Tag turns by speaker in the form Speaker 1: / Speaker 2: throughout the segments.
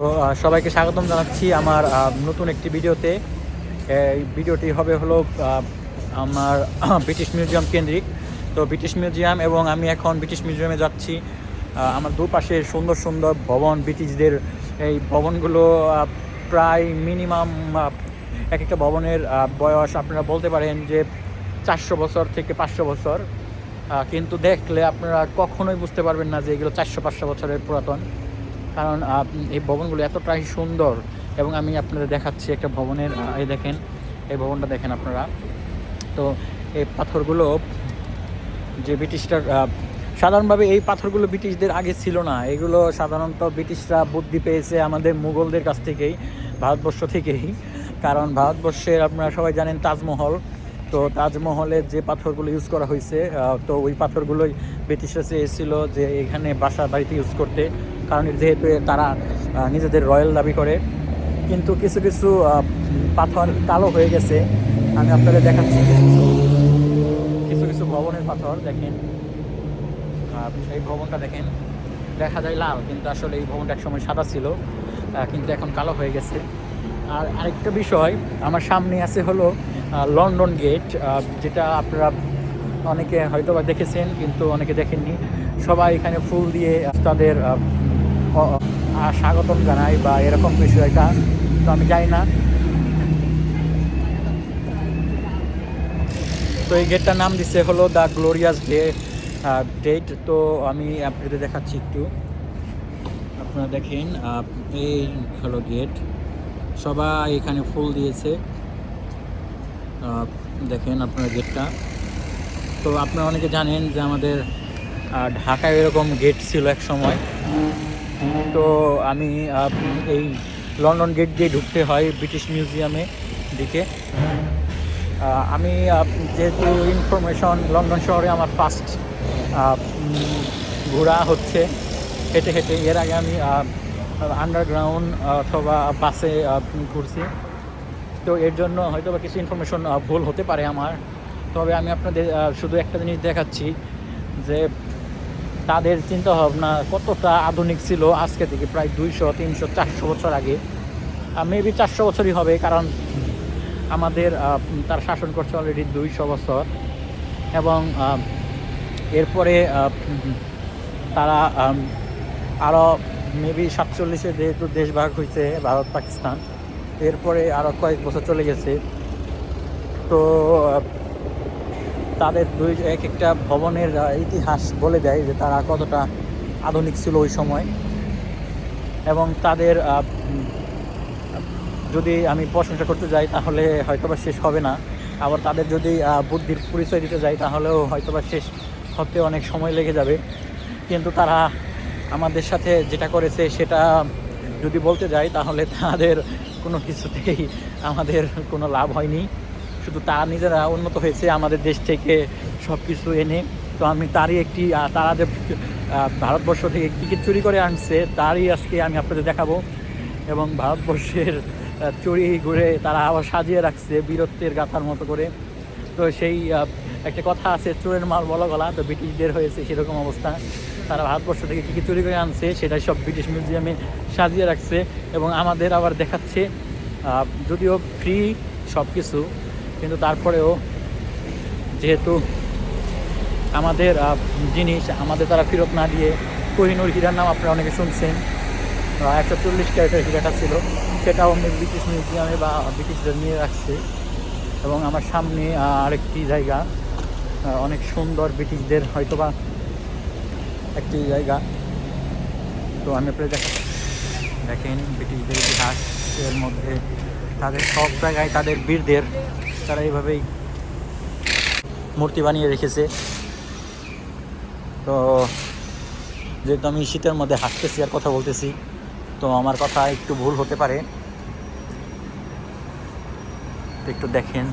Speaker 1: তো সবাইকে স্বাগতম জানাচ্ছি আমার নতুন একটি ভিডিওতে। এই ভিডিওটি হবে হলো আমার ব্রিটিশ মিউজিয়াম কেন্দ্রিক। তো, ব্রিটিশ মিউজিয়াম এবং আমি এখন ব্রিটিশ মিউজিয়ামে যাচ্ছি। আমার দুপাশে সুন্দর সুন্দর ভবন, ব্রিটিশদের এই ভবনগুলো প্রায় মিনিমাম এক একটা ভবনের বয়স আপনারা বলতে পারেন যে চারশো বছর থেকে পাঁচশো বছর। কিন্তু দেখলে আপনারা কখনোই বুঝতে পারবেন না যে এগুলো চারশো পাঁচশো বছরের পুরাতন। কারণ এই ভবনগুলো এতটাই সুন্দর এবং আমি আপনাদের দেখাচ্ছি একটা ভবনের এই দেখেন, এই ভবনটা দেখেন আপনারা। তো এই পাথরগুলো যে ব্রিটিশরা সাধারণভাবে এই পাথরগুলো ব্রিটিশদের আগে ছিল না। এগুলো সাধারণত ব্রিটিশরা বুদ্ধি পেয়েছে আমাদের মুঘলদের কাছ থেকেই, ভারতবর্ষ থেকেই। কারণ ভারতবর্ষের আপনারা সবাই জানেন তাজমহল। তো তাজমহলের যে পাথরগুলো ইউজ করা হয়েছে তো ওই পাথরগুলোই ব্রিটিশরা চেয়েছিল যে এখানে বাসা বাড়িতে ইউজ করতে। কারণ যেহেতু তারা নিজেদের রয়্যাল দাবি করে। কিন্তু কিছু কিছু পাথর কালো হয়ে গেছে। আমি আপনাদের দেখাচ্ছি কিছু কিছু- ভবনের পাথর, দেখেন। এই ভবনটা দেখেন, দেখা যায় লাল, কিন্তু আসলে এই ভবনটা একসময় সাদা ছিল কিন্তু এখন কালো হয়ে গেছে। আর আরেকটা বিষয়, আমার সামনে আছে হলো লন্ডন গেট যেটা আপনারা অনেকে হয়তো বা দেখেছেন, কিন্তু অনেকে দেখেননি। সবাই এখানে ফুল দিয়ে তাদের স্বাগতম জানাই বা এরকম বিষয়টা তো আমি যাই না। তো এই গেটটার নাম দিচ্ছে হলো দ্য গ্লোরিয়াস ডে ডেট, তো আমি আপনাদের দেখাচ্ছি একটু। আপনারা দেখেন এই হলো গেট। সবাই এখানে ফুল দিয়েছে। দেখেন আপনারা গেটটা। তো আপনারা অনেকে জানেন যে আমাদের ঢাকায় এরকম গেট ছিল এক সময়। তো আমি এই লন্ডন গেট দিয়ে ঢুকতে হয় ব্রিটিশ মিউজিয়ামে দিকে। আমি যেহেতু ইনফরমেশন লন্ডন শহরে আমার ফার্স্ট ঘোরা হচ্ছে হেঁটে হেঁটে, এর আগে আমি আন্ডারগ্রাউন্ড অথবা বাসে ঘুরছি। তো এর জন্য হয়তো কিছু ইনফরমেশন ভুল হতে পারে আমার। তবে আমি আপনাদের শুধু একটা জিনিস দেখাচ্ছি যে তাদের চিন্তা ভাবনা কতটা আধুনিক ছিল আজকে থেকে প্রায় দুইশো, তিনশো, চারশো বছর আগে। মেবি চারশো বছরই হবে, কারণ আমাদের তার শাসন করছে অলরেডি দুইশো বছর। এবং এরপরে তারা আরও মেবি সাতচল্লিশে যেহেতু দেশ ভাগ হয়েছে ভারত, পাকিস্তান, এরপরে আরও কয়েক বছর চলে গেছে। তো তাদের দুই এক একটা ভবনের ইতিহাস বলে দেয় যে তারা কতটা আধুনিক ছিল ওই সময়। এবং তাদের যদি আমি প্রশংসা করতে যাই, তাহলে হয়তোবা শেষ হবে না। আবার তাদের যদি বুদ্ধির পরিচয় দিতে যাই, তাহলেও হয়তোবা শেষ হতে অনেক সময় লেগে যাবে। কিন্তু তারা আমাদের সাথে যেটা করেছে, সেটা যদি বলতে যাই, তাহলে তাদের কোনো কিছুতেই আমাদের কোনো লাভ হয়নি। শুধু তারা নিজেরা উন্নত হয়েছে, আমাদের দেশ থেকে সব কিছু এনে। তো আমি তারই একটি তারা যে ভারতবর্ষ থেকে কী চুরি করে আনছে, তারই আজকে আমি আপনাদের দেখাবো। এবং ভারতবর্ষের চুরি ঘুরে তারা আবার সাজিয়ে রাখছে বীরত্বের গাথার মতো করে। তো সেই একটা কথা আছে, চোরের মাল বলা গলা, তো ব্রিটিশদের হয়েছে সেরকম অবস্থা। তারা ভারতবর্ষ থেকে কী কী চুরি করে আনছে, সেটাই সব ব্রিটিশ মিউজিয়ামে সাজিয়ে রাখছে। এবং আমাদের আবার দেখাচ্ছে যদিও ফ্রি সব কিছু কিন্তু তারপরেও যেহেতু আমাদের জিনিস আমাদের তারা ফেরত না দিয়ে কোহিনুর হীরার নাম আপনারা অনেকে শুনছেন একশো চল্লিশ ক্যারেটের হীরাটা ছিল, সেটাও অনেক ব্রিটিশ মিউজিয়ামে বা ব্রিটিশরা নিয়ে রাখছে। এবং আমার সামনে আরেকটি জায়গা অনেক সুন্দর ব্রিটিশদের হয়তোবা একটি জায়গা। তো আমি আপনাদের দেখা দেখেন ব্রিটিশদের ইতিহাসের মধ্যে তাদের সব জায়গায় তাদের বীরদের তারা এইভাবেই মূর্তি বানিয়ে রেখেছে। তো যেহেতু আমি শীতের মধ্যে হাঁটতেছি আর কথা বলতেছি, তো আমার কথা একটু ভুল হতে পারে। একটু দেখেন।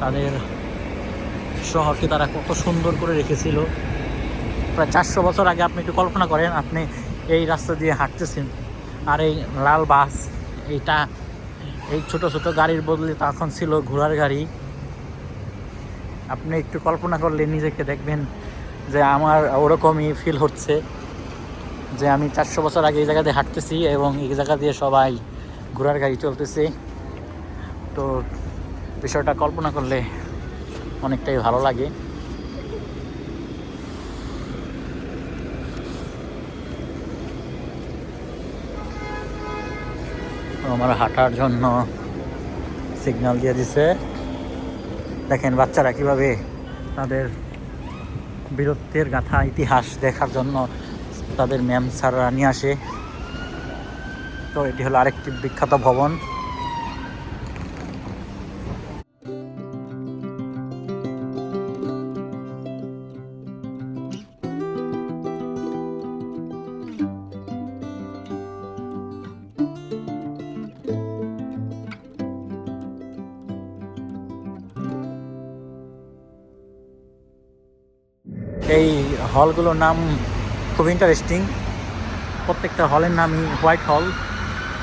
Speaker 1: তাদের শহরকে তারা কত সুন্দর করে রেখেছিল। প্রায় চারশো বছর আগে আপনি একটু কল্পনা করেন, আপনি এই রাস্তা দিয়ে হাঁটতেছেন। আর এই লাল বাস, এইটা, এই ছোট ছোট গাড়ির বদলে তখন ছিল ঘোড়ার গাড়ি। আপনি একটু কল্পনা করলে নিজেকে দেখবেন যে আমার ওরকমই ফিল হচ্ছে, যে আমি চারশো বছর আগে এই জায়গাতে হাঁটতেছি এবং এই জায়গা দিয়ে সবাই ঘোড়ার গাড়ি চলতেছে। তো বিষয়টা কল্পনা করলে অনেকটাই ভালো লাগে। আমার হাঁটার জন্য সিগন্যাল দিয়ে দিছে। দেখেন বাচ্চারা কীভাবে তাদের বীরত্বের গাথা, ইতিহাস দেখার জন্য তাদের ম্যাম স্যাররা নিয়ে আসে। তো এটি হলো আরেকটি বিখ্যাত ভবন। এই হলগুলোর নাম খুব ইন্টারেস্টিং প্রত্যেকটা হলের নামই হোয়াইট হল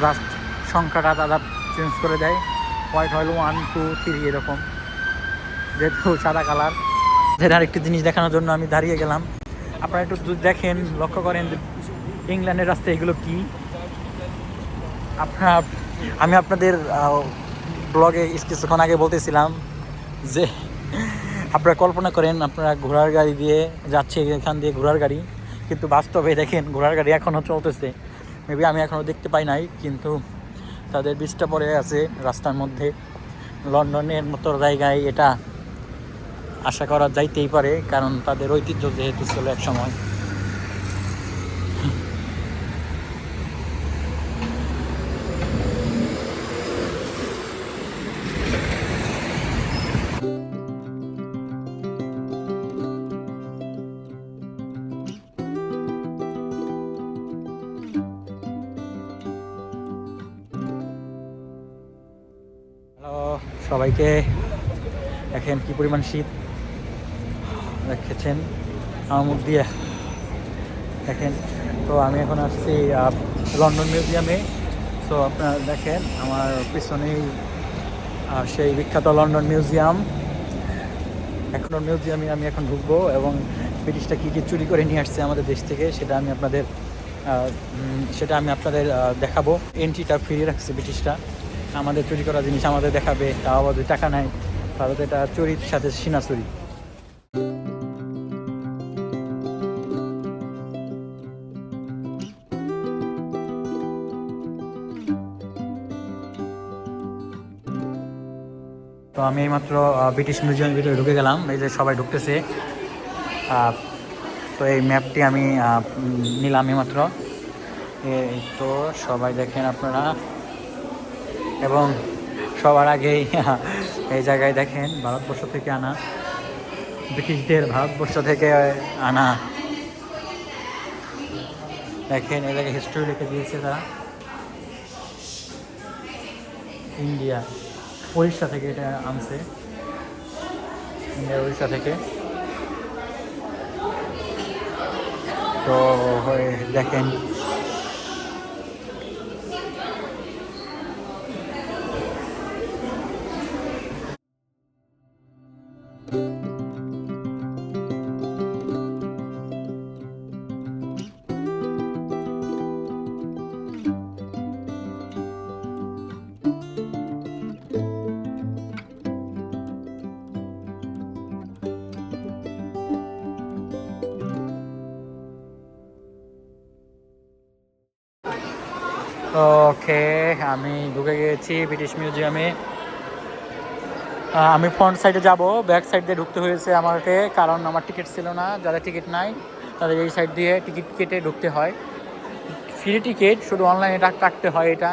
Speaker 1: জাস্ট সংখ্যাটা তারা চেঞ্জ করে দেয়। হোয়াইট হল ওয়ান টু থ্রি এরকম। যেহেতু সাদা কালার যেটা আরেকটি জিনিস দেখানোর জন্য আমি দাঁড়িয়ে গেলাম। আপনারা একটু দেখেন, লক্ষ্য করেন ইংল্যান্ডের রাস্তায় এগুলো কি। আপনারা, আমি আপনাদের ব্লগে কিছুক্ষণ আগে বলতেছিলাম যে আপনারা কল্পনা করেন, আপনারা ঘোড়ার গাড়ি দিয়ে যাচ্ছে এখান দিয়ে ঘোড়ার গাড়ি, কিন্তু বাস্তবে দেখেন ঘোড়ার গাড়ি এখনও চলতেছে। মেবি আমি এখনও দেখতে পাই নাই, কিন্তু তাদের বীজটা পড়ে আছে রাস্তার মধ্যে। লন্ডনের মতো জায়গায় এটা আশা করা যাইতেই পারে, কারণ তাদের ঐতিহ্য যেহেতু ছিল এক সময়। সবাইকে দেখেন কি পরিমাণ শীত। দেখেছেন আমার মুখ দিয়ে। দেখেন, তো আমি এখন আসছি লন্ডন মিউজিয়ামে তো আপনারা দেখেন, আমার পিছনেই সেই বিখ্যাত লন্ডন মিউজিয়াম এখনও মিউজিয়ামে আমি এখন ঢুকবো এবং ব্রিটিশটা কী কী চুরি করে নিয়ে আসছে আমাদের দেশ থেকে, সেটা আমি আপনাদের সেটা আমি আপনাদের দেখাবো। এন্ট্রিটা ফিরিয়ে রাখছে ব্রিটিশরা। আমাদের চুরি করা জিনিস আমাদের দেখাবে, তাও আবার টাকা নেয়, তাহলে তো এটা চুরির সাথে সিনা চুরি। তো আমি এইমাত্র ব্রিটিশ মিউজিয়ামের ভিতরে ঢুকে গেলাম, এই যে সবাই ঢুকতেছে। তো এই ম্যাপটি আমি নিলাম এইমাত্র। এই তো সবাই দেখেন আপনারা। এবং সবার আগেই এই জায়গায় দেখেন ভারতবর্ষ থেকে আনা, ব্রিটিশদের ভারতবর্ষ থেকে আনা। দেখেন জায়গায় হিস্ট্রি লিখে দিয়েছে তারা। ইন্ডিয়া উড়িষ্যা থেকে এটা আনছে। ইন্ডিয়া উড়িষ্যা থেকে। তো দেখেন গিয়েছি ব্রিটিশ মিউজিয়ামে আমি ফ্রন্ট সাইডে যাব ব্যাক সাইড দিয়ে ঢুকতে হয়েছে আমাকে, কারণ আমার টিকিট ছিল না যাদের টিকিট নাই, তাদের এই সাইড দিয়ে টিকিট কেটে ঢুকতে হয়। ফ্রি টিকিট শুধু অনলাইনে কাটতে হয় এটা।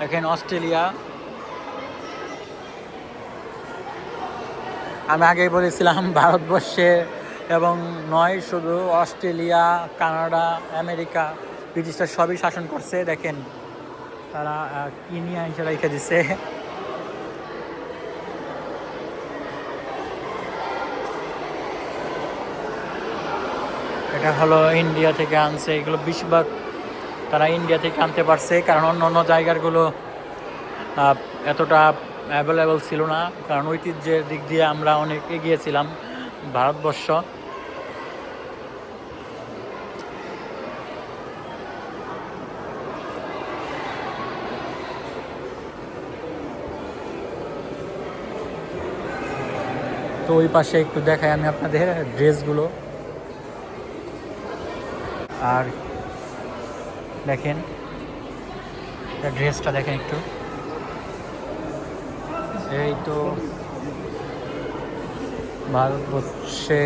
Speaker 1: দেখেন অস্ট্রেলিয়া আমি আগেই বলেছিলাম, ভারতবর্ষে এবং নয়, শুধু অস্ট্রেলিয়া কানাডা আমেরিকা ব্রিটিশরা সবই শাসন করছে, দেখেন। তারা কি নিয়ে আইসা রেখে দিছে? এটা হলো ইন্ডিয়া থেকে আনছে এগুলো বেশিরভাগ তারা ইন্ডিয়া থেকে আনতে পারছে কারণ অন্য অন্য জায়গারগুলো আহ, এতটা অ্যাভেলেবল ছিল না কারণ ঐতিহ্যের দিক দিয়ে আমরা অনেক এগিয়েছিলাম ভারতবর্ষ। তো ওই পাশে একটু দেখাই আমি আপনাদের ড্রেসগুলো। আর দেখেন ড্রেসটা দেখেন একটু। এই তো ভারতবর্ষে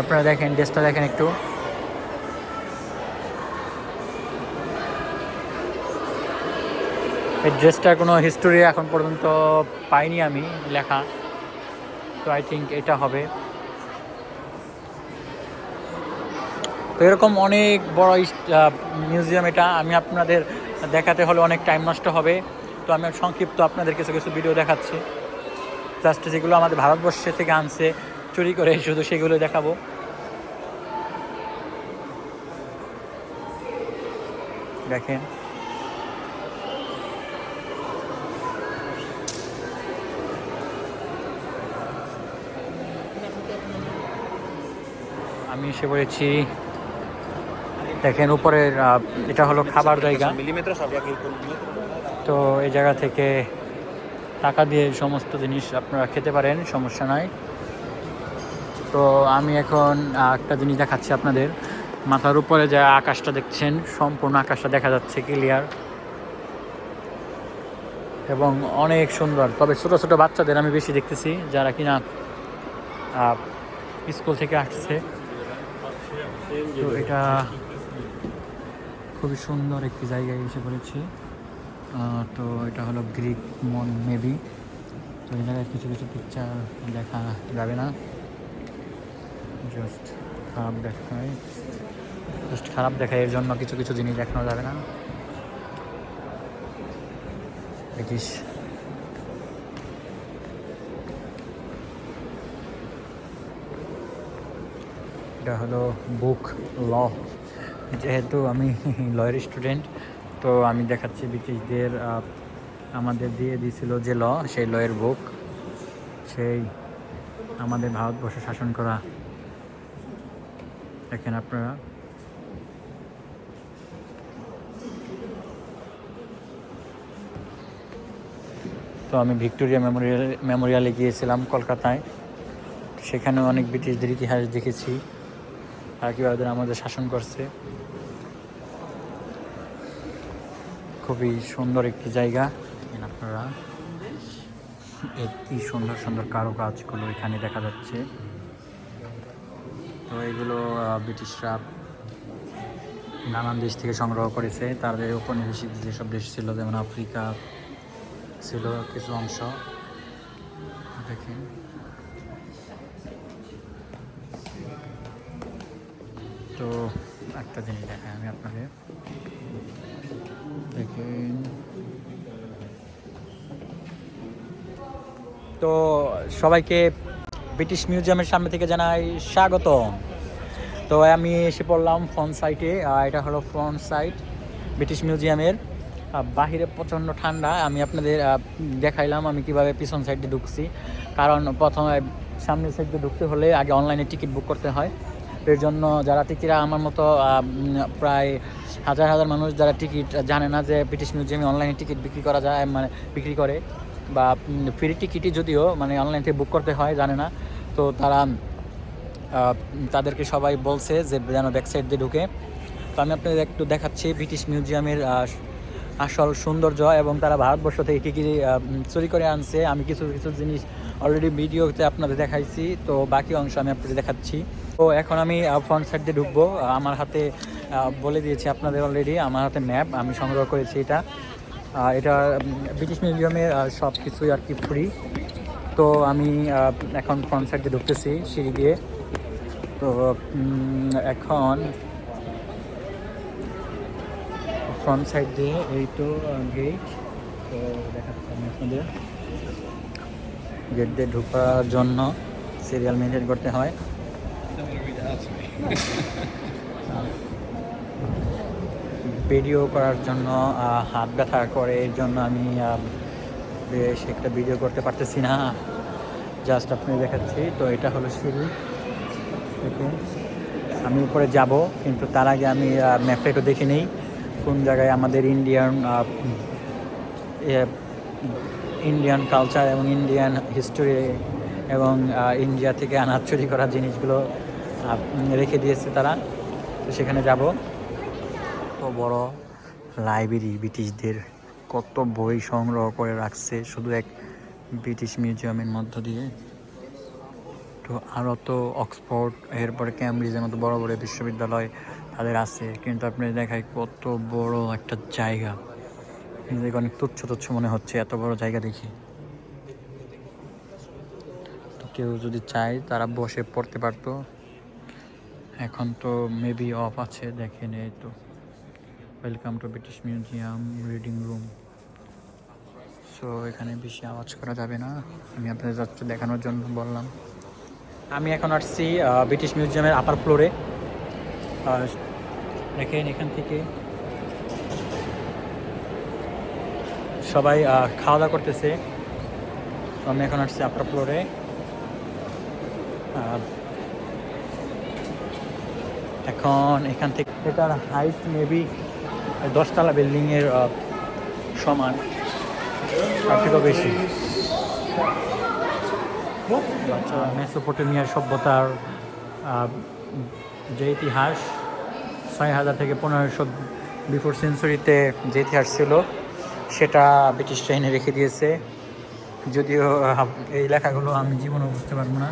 Speaker 1: আপনারা দেখেন, ড্রেসটা দেখেন একটু। এই ড্রেসটার কোনো হিস্টোরি এখন পর্যন্ত পাইনি আমি লেখা। তো আই থিঙ্ক এটা হবে। তো এরকম অনেক বড় মিউজিয়াম এটা। আমি আপনাদের দেখাতে হলে অনেক টাইম নষ্ট হবে। তো আমি সংক্ষিপ্ত আপনাদের কিছু কিছু ভিডিও দেখাচ্ছি। জাস্ট যেগুলো আমাদের ভারতবর্ষে থেকে আনছে, চুরি করে শুধু সেগুলো দেখাবো। দেখেন। আমি এসে পড়েছি, দেখেন উপরের এটা হলো খাবার জায়গা. তো এই জায়গা থেকে টাকা দিয়ে সমস্ত জিনিস আপনারা খেতে পারেন, সমস্যা নাই। তো আমি এখন একটা জিনিস দেখাচ্ছি আপনাদের। মাথার উপরে যা আকাশটা দেখছেন, সম্পূর্ণ আকাশটা দেখা যাচ্ছে ক্লিয়ার এবং অনেক সুন্দর, তবে ছোট ছোট বাচ্চাদের আমি বেশি দেখতেছি, যারা কিনা স্কুল থেকে আসছে। তো এটা খুবই সুন্দর একটি জায়গায় এসে পড়েছি। তো এটা হলো গ্রিক মন, মেবি। তো এই জায়গায় কিছু কিছু পিকচার দেখা যাবে না। জাস্ট খারাপ দেখায়। জাস্ট খারাপ দেখায়, এর জন্য কিছু কিছু জিনিস দেখানো যাবে না। ব্রিটিশ এটা হলো বুক ল। যেহেতু আমি লয়ের স্টুডেন্ট তো আমি দেখাচ্ছি ব্রিটিশদের আমাদের দিয়ে দিয়েছিল যে ল, সেই লয়ের বুক সেই আমাদের ভারতবর্ষ শাসন করা। দেখেন আপনারা। তো আমি ভিক্টোরিয়া মেমোরিয়াল, মেমোরিয়ালে গিয়েছিলাম কলকাতায়। সেখানে অনেক ব্রিটিশদের ইতিহাস দেখেছি। আর কীভাবে তারা আমাদের শাসন করছে। খুবই সুন্দর একটি জায়গা। আপনারা। একটি সুন্দর সুন্দর কারুকাজগুলো এখানে দেখা যাচ্ছে। তো এগুলো ব্রিটিশরা নানান দেশ থেকে সংগ্রহ করেছে। তাদের উপনিবেশিক যেসব দেশ ছিল, যেমন আফ্রিকা ছিল কিছু অংশ। দেখেন। তো একটা জিনিস দেখাই আমি আপনাদের দেখেন। তো সবাইকে ব্রিটিশ মিউজিয়ামের সামনে থেকে জানাই স্বাগত তো আমি এসে পড়লাম ফ্রন্ট সাইটে এটা হলো ফ্রন্ট সাইট ব্রিটিশ মিউজিয়ামের। বাহিরে প্রচণ্ড ঠান্ডা। আমি আপনাদের দেখাইলাম আমি কীভাবে পিছন সাইডে ঢুকছি। কারণ প্রথমে সামনের সাইডে ঢুকতে হলে আগে অনলাইনে টিকিট বুক করতে হয়। এর জন্য যারা টিকিরা আমার মতো প্রায় হাজার হাজার মানুষ যারা টিকিট জানে না যে ব্রিটিশ মিউজিয়ামে অনলাইনে টিকিট বিক্রি করা যায় মানে বিক্রি করে বা ফ্রি টিকিটই যদিও মানে অনলাইন থেকে বুক করতে হয়, জানে না। তো তারা তাদেরকে সবাই বলছে যে যেন ব্যাক সাইড দিয়ে ঢুকে। তো আমি আপনাদের একটু দেখাচ্ছি ব্রিটিশ মিউজিয়ামের আসল সৌন্দর্য এবং তারা ভারতবর্ষ থেকে কী কী চুরি করে আনছে। আমি কিছু কিছু জিনিস অলরেডি ভিডিওতে আপনাদের দেখাইছি। তো বাকি অংশ আমি আপনাদের দেখাচ্ছি। তো এখন আমি ফ্রন্ট সাইড দিয়ে ঢুকবো। আমার হাতে বলে দিয়েছি আপনাদের অলরেডি আমার হাতে ম্যাপ আমি সংগ্রহ করেছি এটা। এটা ব্রিটিশ মিউজিয়ামের সব কিছুই আর কি ফ্রি তো আমি এখন ফ্রন্ট সাইড দিয়ে ঢুকতেছি, সিঁড়ি দিয়ে। তো এখন ফ্রন্ট সাইড দিয়ে, এই তো গেট তো দেখাচ্ছি আপনাদের। গেট দিয়ে ঢোকার জন্য সিরিয়াল মেনটেন করতে হয়। ভিডিও করার জন্য হাত ব্যথা করে, এর জন্য আমি বেশ একটা ভিডিও করতে পারতেছি না। জাস্ট আপনি দেখাচ্ছি। তো এটা হলো সিঁড়ি দেখুন, আমি উপরে যাব, কিন্তু তার আগে আমি ম্যাপটা একটু দেখে নেই। কোন জায়গায় আমাদের ইন্ডিয়ান ইন্ডিয়ান কালচার এবং ইন্ডিয়ান হিস্টোরি এবং ইন্ডিয়া থেকে আনাজ চুরি করা জিনিসগুলো রেখে দিয়েছে তারা। তো সেখানে যাব। কত বড় লাইব্রেরি ব্রিটিশদের, কত বই সংগ্রহ করে রাখছে শুধু এক ব্রিটিশ মিউজিয়ামের মধ্য দিয়ে। তো আরও তো অক্সফোর্ড, এরপরে ক্যামব্রিজের মতো বড় বড় বিশ্ববিদ্যালয় তাদের আছে। কিন্তু আপনি দেখায় কত বড় একটা জায়গা। নিজেকে অনেক তুচ্ছ তুচ্ছ মনে হচ্ছে এত বড় জায়গা দেখি। তো কেউ যদি চায় তারা বসে পড়তে পারতো। এখন তো মেবি অফ আছে, দেখেন এই তো। Welcome to British Museum reading room so এখানে বেশি আওয়াজ করা যাবে না। আমি আপনাদের যাচ্ছে দেখানোর জন্য বললাম। আমি এখন আসছি ব্রিটিশ মিউজিয়ামের আপার ফ্লোরে দেখেন এখান থেকে সবাই খাওয়া দাওয়া করতেছে। আমি এখন আসছি আপার ফ্লোরে এখন এখান থেকে এটার হাইট মেবি দশতলা বিল্ডিংয়ের সমান। তার থেকেও বেশি মেসোপটেমিয়ার সভ্যতার যে ইতিহাস, ছয় হাজার থেকে পনেরোশো বিফোর সেঞ্চুরিতে যে ইতিহাস ছিল, সেটা ব্রিটিশ এনে রেখে দিয়েছে। যদিও এই লেখাগুলো আমি জীবনেও বুঝতে পারব না।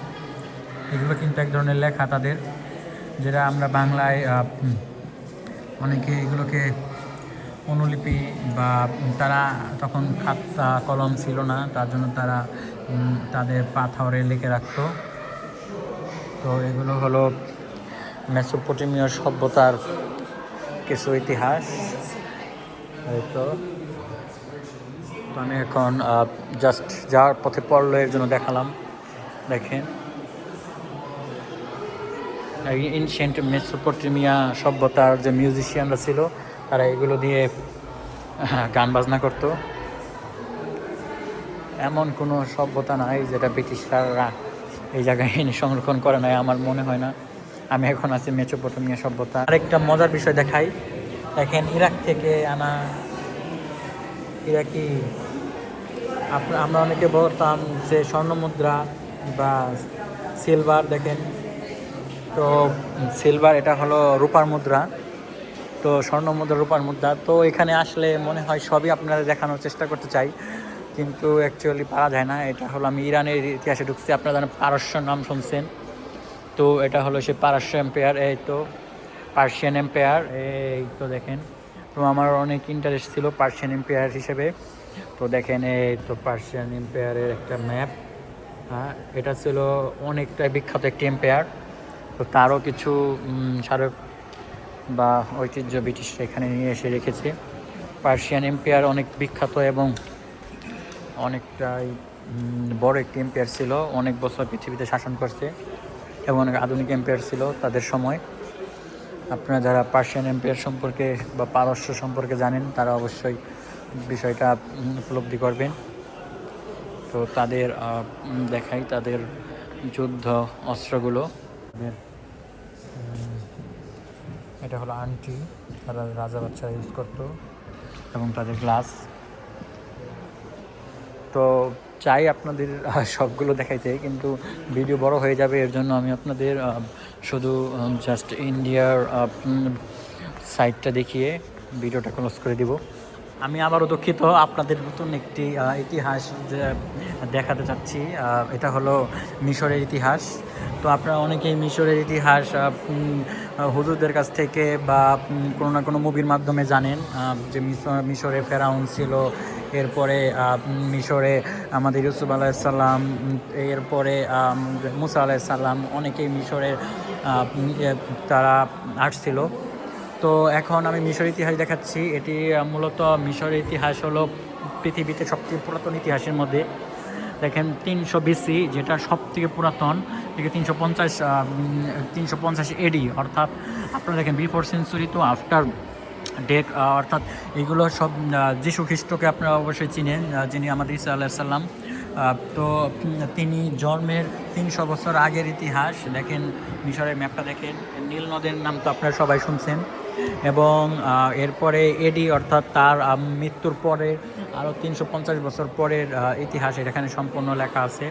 Speaker 1: এগুলো কিন্তু এক ধরনের লেখা তাদের। যেটা আমরা বাংলায় অনেকে এগুলোকে অনুলিপি বা তারা তখন খাতা, কলম ছিল না, তার জন্য তারা তাদের পাথরে লিখে রাখত। তো এগুলো হলো মেসোপটেমীয় সভ্যতার কিছু ইতিহাস। এই তো। তো আমি এখন জাস্ট যাওয়ার পথে পড়ল এর জন্য দেখালাম, দেখেন। এনশিয়েন্ট মেসোপটেমিয়া সভ্যতার যে মিউজিশিয়ানরা ছিল, তারা এগুলো দিয়ে গান বাজনা করতো। এমন কোনো সভ্যতা নাই যেটা ব্রিটিশরা এই জায়গায় এনে সংরক্ষণ করে নাই, আমার মনে হয় না। আমি এখন আছি মেসোপটেমিয়া সভ্যতা। আরেকটা মজার বিষয় দেখাই। দেখেন, ইরাক থেকে আনা ইরাকি আমরা অনেকে বলতাম যে স্বর্ণ মুদ্রা বা সিলভার দেখেন। তো সিলভার এটা হলো রূপার মুদ্রা। তো স্বর্ণ মুদ্রা, রূপার মুদ্রা। তো এখানে আসলে মনে হয় সবই আপনারা দেখানোর চেষ্টা করতে চাই। কিন্তু অ্যাকচুয়ালি পারা যায় না। এটা হলো আমি ইরানের ইতিহাসে ঢুকছি। আপনারা জানেন পারস্য নাম শুনছেন। তো এটা হলো সে পারস্য এম্পায়ার এই তো পার্সিয়ান এম্পায়ার এই তো দেখেন। তো আমার অনেক ইন্টারেস্ট ছিল পার্সিয়ান এম্পায়ার হিসেবে। তো দেখেন এই তো পার্সিয়ান এম্পায়ারের একটা ম্যাপ হ্যাঁ এটা ছিল অনেকটা বিখ্যাত একটি এম্পায়ার তো তারও কিছু স্মারক বা ঐতিহ্য ব্রিটিশরা এখানে নিয়ে এসে রেখেছে। পার্সিয়ান এম্পায়ার অনেক বিখ্যাত এবং অনেকটাই বড় একটি এম্পায়ার ছিল। অনেক বছর পৃথিবীতে শাসন করছে এবং অনেক আধুনিক এম্পায়ার ছিল তাদের সময়। আপনারা যারা পার্সিয়ান এম্পায়ার সম্পর্কে বা পারস্য সম্পর্কে জানেন, তারা অবশ্যই বিষয়টা উপলব্ধি করবেন। তো তাদের দেখাই তাদের যুদ্ধ অস্ত্রগুলো। এটা হলো আন্টি তারা রাজা বাচ্চারা ইউজ করতো। এবং তাদের গ্লাস তো চাই আপনাদের সবগুলো দেখাইতে কিন্তু ভিডিও বড় হয়ে যাবে এর জন্য আমি আপনাদের শুধু জাস্ট ইন্ডিয়ার সাইটটা দেখিয়ে ভিডিওটা ক্লোজ করে দিব। আমি আবারও দুঃখিত। আপনাদের নতুন একটি ইতিহাস দেখাতে চাচ্ছি এটা হলো মিশরের ইতিহাস। তো আপনারা অনেকেই মিশরের ইতিহাস হুজুরদের কাছ থেকে বা কোনো না কোনো মুভির মাধ্যমে জানেন যে মিশর ফেরাউন ছিল এরপরে মিশরে আমাদের ইউসুফ আলাইসাল্লাম এরপরে মুসা আলাইসাল্লাম অনেকেই মিশরে আহ, উম, এ, তারা আসছিল। তো এখন আমি মিশর ইতিহাস দেখাচ্ছি। এটি মূলত মিশরের ইতিহাস হলো পৃথিবীতে সবথেকে পুরাতন ইতিহাসের মধ্যে। দেখেন, তিনশো বিসি, যেটা সব থেকে পুরাতন থেকে তিনশো পঞ্চাশ তিনশো পঞ্চাশ এডি অর্থাৎ আপনারা দেখেন, বিফোর সেঞ্চুরি তো আফটার ডেক অর্থাৎ এগুলো সব যিশু খ্রিস্টকে আপনারা অবশ্যই চিনেন যিনি আমাদের ইসা আল্লাহ সাল্লাম তো তিনি জন্মের তিনশো বছর আগের ইতিহাস। দেখেন, মিশরের ম্যাপটা দেখেন, নীল নদের নাম তো আপনারা সবাই শুনছেন। এবং এরপরে এডি অর্থাৎ তার মৃত্যুর পরে আরও তিনশো পঞ্চাশ বছর পরের ইতিহাস এখানে সম্পূর্ণ লেখা আছে।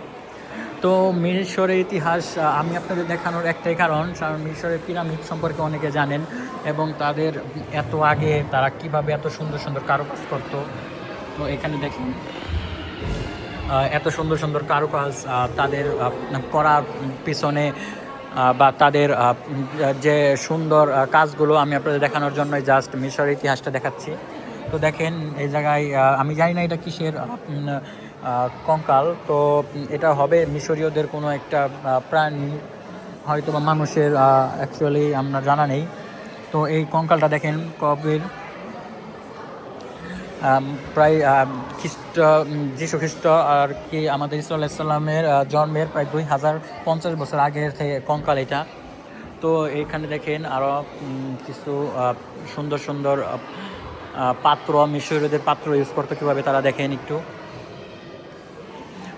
Speaker 1: তো মিশরের ইতিহাস আমি আপনাদের দেখানোর একটাই কারণ কারণ মিশরের পিরামিড সম্পর্কে অনেকে জানেন এবং তাদের এত আগে তারা কীভাবে এত সুন্দর সুন্দর কারুকাজ করতো। তো এখানে দেখুন এত সুন্দর সুন্দর কারুকাজ তাদের করার পিছনে বা তাদের যে সুন্দর কাজগুলো আমি আপনাদের দেখানোর জন্য জাস্ট মিশরের ইতিহাসটা দেখাচ্ছি। তো দেখেন, এই জায়গায় আমি জানি না এটা কিসের কঙ্কাল। তো এটা হবে মিশরীয়দের কোনো একটা প্রাণী হয়তো বা মানুষের অ্যাকচুয়ালি আমরা জানা নেই। তো এই কঙ্কালটা দেখেন, কবির প্রায় খ্রিস্ট যীশু খ্রিস্ট আর কি আমাদের ইসলামের জন্মের প্রায় দুই হাজার পঞ্চাশ বছর আগের থেকে কঙ্কাল এটা। তো এখানে দেখেন আরও কিছু সুন্দর সুন্দর পাত্র, মিশরীয়দের পাত্র ইউজ করতো কীভাবে তারা দেখেন একটু।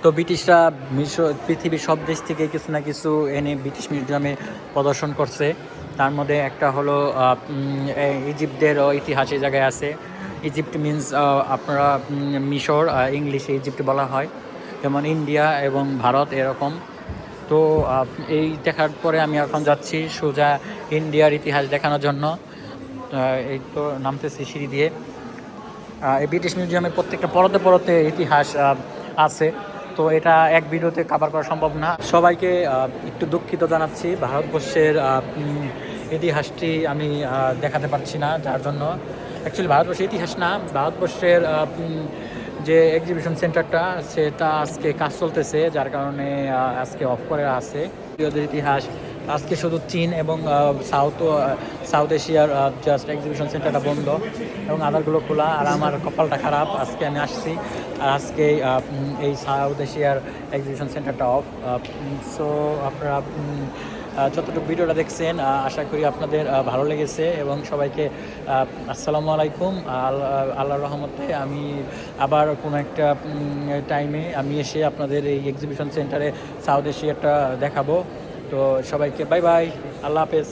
Speaker 1: তো ব্রিটিশরা মিশর, পৃথিবীর সব দেশ থেকে কিছু না কিছু এনে ব্রিটিশ মিউজিয়ামে প্রদর্শন করছে। তার মধ্যে একটা হলো ইজিপ্টের ইতিহাস এই জায়গায় আছে। ইজিপ্ট মিন্স আপনারা মিশর ইংলিশে ইজিপ্ট বলা হয়। যেমন ইন্ডিয়া এবং ভারত এরকম। তো এই দেখার পরে আমি এখন যাচ্ছি সোজা ইন্ডিয়ার ইতিহাস দেখানোর জন্য। এই তো নামতেছি সিঁড়ি দিয়ে। এই ব্রিটিশ মিউজিয়ামে প্রত্যেকটা পরতে পরতে ইতিহাস আছে। তো এটা এক ভিডিওতে কাভার করা সম্ভব না। সবাইকে একটু দুঃখিত জানাচ্ছি। ভারতবর্ষের ইতিহাসটি আমি দেখাতে পারছি না, যার জন্য। অ্যাকচুয়ালি ভারতবর্ষের ইতিহাস না, ভারতবর্ষের যে এক্সিবিশন সেন্টারটা সেটা আজকে কাজ চলতেছে, যার কারণে আজকে অফ করে আছে। ইতিহাস, আজকে শুধু চীন এবং সাউথ সাউথ এশিয়ার জাস্ট এক্সিবিশন সেন্টারটা বন্ধ এবং আদারগুলো খোলা। আর আমার কপালটা খারাপ, আজকে আমি আসছি। আর আজকে এই সাউথ এশিয়ার এক্সিবিশন সেন্টারটা অফ সো আপনারা যতটুকু ভিডিওটা দেখছেন আশা করি আপনাদের ভালো লেগেছে এবং সবাইকে আসসালামু আলাইকুম। আল্লাহ রহমতে আমি আবার কোনো একটা টাইমে আমি এসে আপনাদের এই এক্সিবিশন সেন্টারে সাউথ এশিয়াটা দেখাবো। তো সবাইকে বাই বাই আল্লাহ হাফেজ।